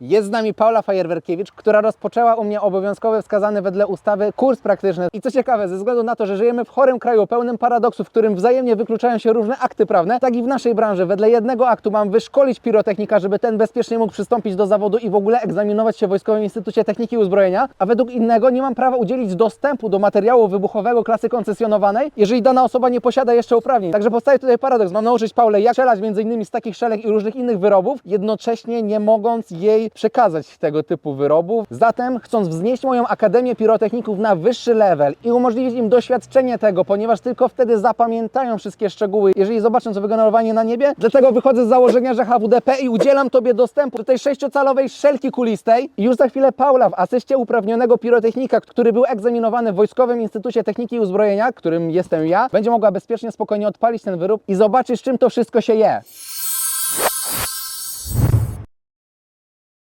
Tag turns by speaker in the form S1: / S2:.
S1: Jest z nami Paula Fajerwerkiewicz, która rozpoczęła u mnie obowiązkowy wskazany wedle ustawy kurs praktyczny. I co ciekawe, ze względu na to, że żyjemy w chorym kraju pełnym paradoksów, w którym wzajemnie wykluczają się różne akty prawne, tak i w naszej branży wedle jednego aktu mam wyszkolić pirotechnika, żeby ten bezpiecznie mógł przystąpić do zawodu i w ogóle egzaminować się w Wojskowym Instytucie Techniki Uzbrojenia, a według innego nie mam prawa udzielić dostępu do materiału wybuchowego klasy koncesjonowanej, jeżeli dana osoba nie posiada jeszcze uprawnień. Także powstaje tutaj paradoks. Mam nauczyć Paulę, jak strzelać m.in. z takich szelek i różnych innych wyrobów, jednocześnie nie mogąc jej przekazać tego typu wyrobów. Zatem, chcąc wznieść moją Akademię Pirotechników na wyższy level i umożliwić im doświadczenie tego, ponieważ tylko wtedy zapamiętają wszystkie szczegóły, jeżeli zobaczą co wygenerowanie na niebie, dlatego wychodzę z założenia, że HWDP i udzielam Tobie dostępu do tej sześciocalowej szelki kulistej. I już za chwilę Paula w asyście uprawnionego pirotechnika, który był egzaminowany w Wojskowym Instytucie Techniki i Uzbrojenia, którym jestem ja, będzie mogła bezpiecznie, spokojnie odpalić ten wyrób i zobaczyć, czym to wszystko się je.